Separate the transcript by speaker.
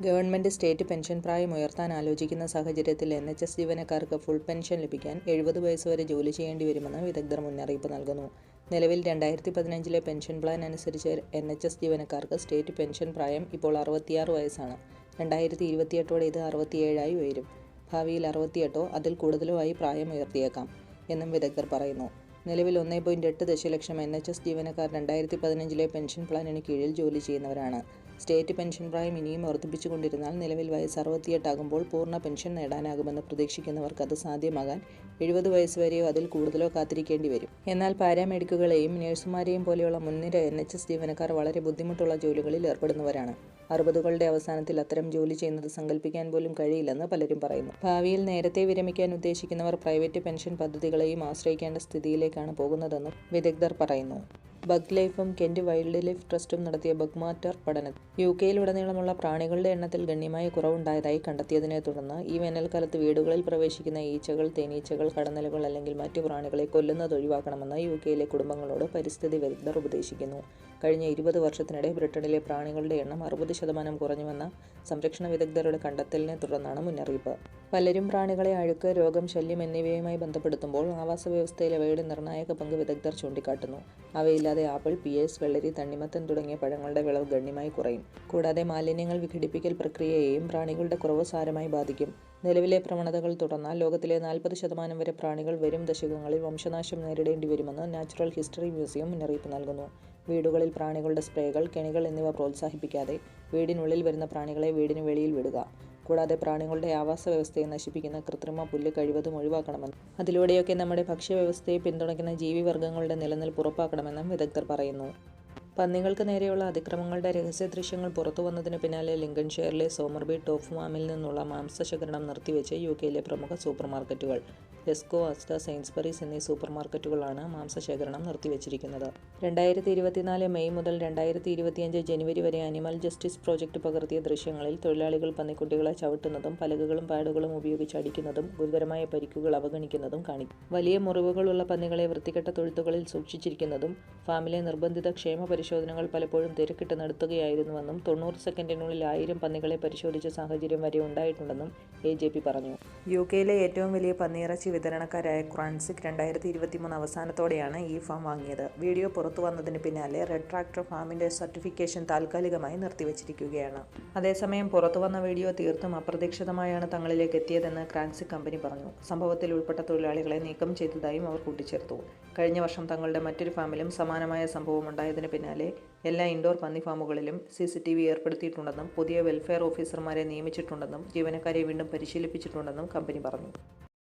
Speaker 1: Government state pension പ്രായം ഉയർത്താൻ ആലോചിക്കുന്ന സാഹചര്യത്തിൽ എൻ എച്ച് എസ് ജീവനക്കാർക്ക് ഫുൾ പെൻഷൻ ലഭിക്കാൻ എഴുപത് വയസ്സ് വരെ ജോലി ചെയ്യേണ്ടി വരുമെന്ന് വിദഗ്ധർ മുന്നറിയിപ്പ് നൽകുന്നു. നിലവിൽ രണ്ടായിരത്തി പതിനഞ്ചിലെ പെൻഷൻ പ്ലാൻ അനുസരിച്ച് എൻ എച്ച് എസ് ജീവനക്കാർക്ക് സ്റ്റേറ്റ് പെൻഷൻ പ്രായം ഇപ്പോൾ അറുപത്തിയാറ് വയസ്സാണ്. രണ്ടായിരത്തി ഇരുപത്തിയെട്ടോടെ ഇത് അറുപത്തിയേഴായി ഉയരും. ഭാവിയിൽ അറുപത്തിയെട്ടോ അതിൽ കൂടുതലോ ആയി പ്രായം ഉയർത്തിയേക്കാം എന്നും വിദഗ്ധർ പറയുന്നു. നിലവിൽ ഒന്നേ പോയിന്റ് എട്ട് ദശലക്ഷം എൻ എച്ച് എസ് ജീവനക്കാർ രണ്ടായിരത്തി പതിനഞ്ചിലെ പെൻഷൻ പ്ലാനിന് കീഴിൽ ജോലി ചെയ്യുന്നവരാണ്. സ്റ്റേറ്റ് പെൻഷൻ പ്രായം ഇനിയും വർദ്ധിപ്പിച്ചുകൊണ്ടിരുന്നാൽ നിലവിൽ വയസ്സ് അറുപത്തിയെട്ടാകുമ്പോൾ പൂർണ പെൻഷൻ നേടാനാകുമെന്ന് പ്രതീക്ഷിക്കുന്നവർക്ക് അത് സാധ്യമാകാൻ എഴുപത് വയസ്സ് വരെയോ അതിൽ കൂടുതലോ കാത്തിരിക്കേണ്ടി വരും. എന്നാൽ പാരാമെഡിക്കുകളെയും നഴ്സുമാരെയും പോലെയുള്ള മുൻനിര എൻ എച്ച് എസ് ജീവനക്കാർ വളരെ ബുദ്ധിമുട്ടുള്ള ജോലികളിൽ ഏർപ്പെടുന്നവരാണ്. അറുപതുകളുടെ അവസാനത്തിൽ അത്തരം ജോലി ചെയ്യുന്നത് സങ്കല്പിക്കാൻ പോലും കഴിയില്ലെന്ന് പലരും പറയുന്നു. ഭാവിയിൽ നേരത്തെ വിരമിക്കാൻ ഉദ്ദേശിക്കുന്നവർ പ്രൈവറ്റ് പെൻഷൻ പദ്ധതികളെയും ആശ്രയിക്കേണ്ട സ്ഥിതിയിലേക്കാണ് പോകുന്നതെന്നും വിദഗ്ധർ പറയുന്നു. ബഗ് ലൈഫും കെന്റ് വൈൽഡ് ലൈഫ് ട്രസ്റ്റും നടത്തിയ ബഗ് മാറ്റർ പഠനം. യു കെയിലുടനീളമുള്ള പ്രാണികളുടെ എണ്ണത്തിൽ ഗണ്യമായ കുറവുണ്ടായതായി കണ്ടെത്തിയതിനെ തുടർന്ന് ഈ വേനൽക്കാലത്ത് വീടുകളിൽ പ്രവേശിക്കുന്ന ഈച്ചകൾ തേനീച്ചകൾ കടന്നലുകൾ അല്ലെങ്കിൽ മറ്റു പ്രാണികളെ കൊല്ലുന്നത് ഒഴിവാക്കണമെന്ന് യു കെയിലെ കുടുംബങ്ങളോട് പരിസ്ഥിതി വിദഗ്ധർ ഉപദേശിക്കുന്നു. കഴിഞ്ഞ ഇരുപത് വർഷത്തിനിടെ ബ്രിട്ടനിലെ പ്രാണികളുടെ എണ്ണം അറുപത് ശതമാനം കുറഞ്ഞുവെന്ന സംരക്ഷണ വിദഗ്ധരുടെ കണ്ടെത്തലിനെ തുടർന്നാണ് മുന്നറിയിപ്പ്. പലരും പ്രാണികളെ അഴുക്ക് രോഗം ശല്യം എന്നിവയുമായി ബന്ധപ്പെടുത്തുമ്പോൾ ആവാസ വ്യവസ്ഥയിൽ അവയുടെ നിർണായക പങ്ക് വിദഗ്ധർ ചൂണ്ടിക്കാട്ടുന്നു. അവയില്ലാതെ ആപ്പിൾ പിയേഴ്സ് വെള്ളരി തണ്ണിമത്തൻ തുടങ്ങിയ പഴങ്ങളുടെ വിളവ് ഗണ്യമായി കുറയും. കൂടാതെ മാലിന്യങ്ങൾ വിഘടിപ്പിക്കൽ പ്രക്രിയയെയും പ്രാണികളുടെ കുറവ് സാരമായി ബാധിക്കും. നിലവിലെ പ്രവണതകൾ തുടർന്നാൽ ലോകത്തിലെ നാൽപ്പത് ശതമാനം വരെ പ്രാണികൾ വരും ദശകങ്ങളിൽ വംശനാശം നേരിടേണ്ടി വരുമെന്ന് നാച്ചുറൽ ഹിസ്റ്ററി മ്യൂസിയം മുന്നറിയിപ്പ് നൽകുന്നു. വീടുകളിൽ പ്രാണികളുടെ സ്പ്രേകൾ കെണികൾ എന്നിവ പ്രോത്സാഹിപ്പിക്കാതെ വീടിനുള്ളിൽ വരുന്ന പ്രാണികളെ വീടിന് വെളിയിൽ വിടുക. കൂടാതെ പ്രാണികളുടെ ആവാസ വ്യവസ്ഥയെ നശിപ്പിക്കുന്ന കൃത്രിമ പുല്ല് കഴിവതും ഒഴിവാക്കണമെന്നും അതിലൂടെയൊക്കെ നമ്മുടെ ഭക്ഷ്യവ്യവസ്ഥയെ പിന്തുണയ്ക്കുന്ന ജീവിവർഗങ്ങളുടെ നിലനിൽപ്പ് ഉറപ്പാക്കണമെന്നും വിദഗ്ധർ പറയുന്നു. പന്നികൾക്ക് നേരെയുള്ള അതിക്രമങ്ങളുടെ രഹസ്യ ദൃശ്യങ്ങൾ പുറത്തു വന്നതിന് പിന്നാലെ ലിങ്കൺഷെയറിലെ സോമർബി ടോഫ് ഫാമിൽ നിന്നുള്ള മാംസശേഖരണം നിർത്തിവെച്ച് യു കെയിലെ പ്രമുഖ സൂപ്പർമാർക്കറ്റുകൾ. ടെസ്കോ അസ്റ്റ സെയിൻസ്ബറീസ് എന്നീ സൂപ്പർമാർക്കറ്റുകളാണ് മാംസശേഖരണം നിർത്തിവെച്ചിരിക്കുന്നത്. രണ്ടായിരത്തി ഇരുപത്തിനാല് മെയ് മുതൽ രണ്ടായിരത്തി ഇരുപത്തിയഞ്ച് ജനുവരി വരെ അനിമൽ ജസ്റ്റിസ് പ്രോജക്റ്റ് പകർത്തിയ ദൃശ്യങ്ങളിൽ തൊഴിലാളികൾ പന്നിക്കുട്ടികളെ ചവിട്ടുന്നതും പലകകളും പാഡുകളും ഉപയോഗിച്ച് അടിക്കുന്നതും ഗുരുതരമായ പരിക്കുകൾ അവഗണിക്കുന്നതും കാണിക്കും വലിയ മുറിവുകളുള്ള പന്നികളെ വൃത്തികെട്ട തൊഴുത്തുകളിൽ സൂക്ഷിച്ചിരിക്കുന്നതും ഫാമിലെ നിർബന്ധിത ക്ഷേമ പരിശോധനകൾ പലപ്പോഴും തിരക്കിട്ട് നടത്തുകയായിരുന്നുവെന്നും തൊണ്ണൂറ് സെക്കൻഡിനുള്ളിൽ ആയിരം പന്നികളെ പരിശോധിച്ച സാഹചര്യം വരെ ഉണ്ടായിട്ടുണ്ടെന്നും എ ജെ പി പറഞ്ഞു. യു കെയിലെ ഏറ്റവും വലിയ പന്നിയിറച്ചി വിതരണക്കാരായ ക്രാൻസിക് രണ്ടായിരത്തി ഇരുപത്തിമൂന്ന് അവസാനത്തോടെയാണ് ഈ ഫാം വാങ്ങിയത്. വീഡിയോ പുറത്തു വന്നതിന് പിന്നാലെ റെഡ് ട്രാക്ടർ ഫാമിന്റെ സർട്ടിഫിക്കേഷൻ താൽക്കാലികമായി നിർത്തിവച്ചിരിക്കുകയാണ്. അതേസമയം പുറത്തു വന്ന വീഡിയോ തീർത്തും അപ്രതീക്ഷിതമായാണ് തങ്ങളിലേക്ക് എത്തിയതെന്ന് ക്രാൻസിക് കമ്പനി പറഞ്ഞു. സംഭവത്തിൽ ഉൾപ്പെട്ട തൊഴിലാളികളെ നീക്കം ചെയ്തതായും അവർ കൂട്ടിച്ചേർത്തു. കഴിഞ്ഞ വർഷം തങ്ങളുടെ മറ്റൊരു ഫാമിലും സമാനമായ സംഭവം ഉണ്ടായതിന് പിന്നാലെ എല്ലാ ഇൻഡോർ പന്നി ഫാമുകളിലും സി സി ടി വി ഏർപ്പെടുത്തിയിട്ടുണ്ടെന്നും പുതിയ വെൽഫെയർ ഓഫീസർമാരെ നിയമിച്ചിട്ടുണ്ടെന്നും ജീവനക്കാരെ വീണ്ടും പരിശീലിപ്പിച്ചിട്ടുണ്ടെന്നും കമ്പനി പറഞ്ഞു.